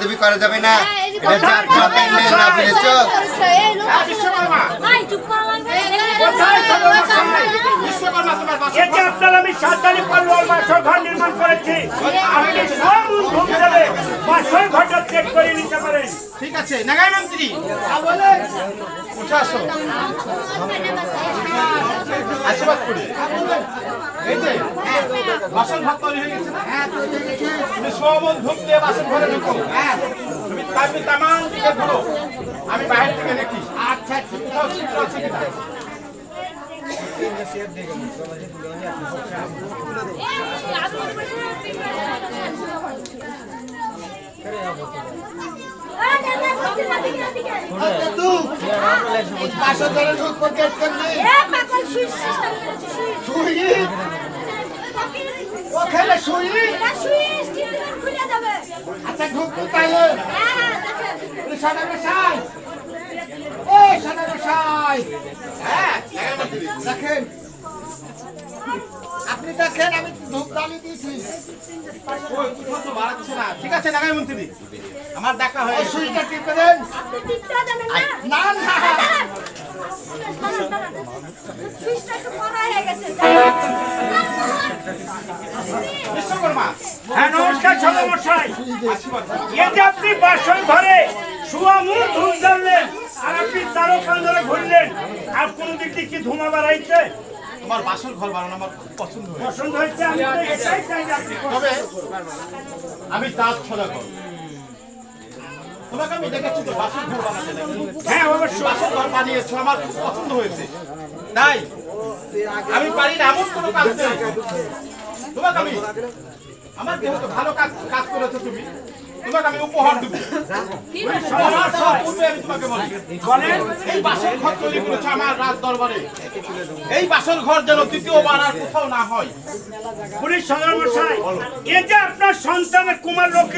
বেয়াদবি করা যাবে না এটা না বুঝেছ এতে আপনার আমি সাতটালি পাল্লোয়ার বাসর ঘর নির্মাণ করেছি আপনি সব ধূপ দেবে বাসর ঘরটা চেক করে নিতে পারেন ঠিক আছে নাগাই মন্ত্রী উঠে আসো আশীর্বাদ করি এই বাসন ভাত তৈরি হয়ে গেছে না? তুমি সমন ধূপ দিয়ে বাসন ঘরে ঢুকো। তুমি তামি তামান দিকে ঘুরো। আমি বাইরে থেকে দেখি। আচ্ছা কোথাও ছিদ্র আছে কিনা? ওখানে শুই? আচ্ছা ঢুক তাইলে সাদা মশাই এই সাদা মশাই হ্যাঁ দেখেন। আপনি দেখেন আমি ধূপ জ্বালিয়ে দিয়েছি। ওই কোথাও তো বাড়াচ্ছে না। ঠিক আছে নাগাই মন্ত্রী। আমার দেখা হয়ে গেছে। সুইচটা টিপে দেন। না? না বিশ্বকর্মা। হ্যাঁ নমস্কার সদমশাই এতে আপনি বাসর ঘরে সুয়ামুর ধূপ জ্বাললেন আর আপনি ধরে ঘুরলেন আর কোন দিক দিয়ে কি ধুমা বাড়াইছে? তোমার বাসন ঘর বানানো আমার পছন্দ হয়েছে। পছন্দ হয়েছে আমি এটাই চাই করুন। তবে আমি দাঁত ছলা কর তোমাকে আমি দেখেছি তো বাসন ঘর বানাতে হ্যাঁ অবশ্যই। বাসন ঘর বানিয়েছো আমার খুব পছন্দ হয়েছে। তাই আমি পারি না এমন কোনো কাজ নেই। তোমাকে আমি আমার যেহেতু ভালো কাজ কাজ করেছ তুমি। তোমাকে আমি উপহার দেবো। আমার সব পূর্বে আমি তোমাকে বলি। বলেন এই বাসন ঘর তৈরি করেছ আমার রাজ দরবারে। এই বাসন ঘর যেন দ্বিতীয়বার আর কোথাও না হয়। পুলিশ সদর মশাই এ যে আপনার সন্তানের কুমার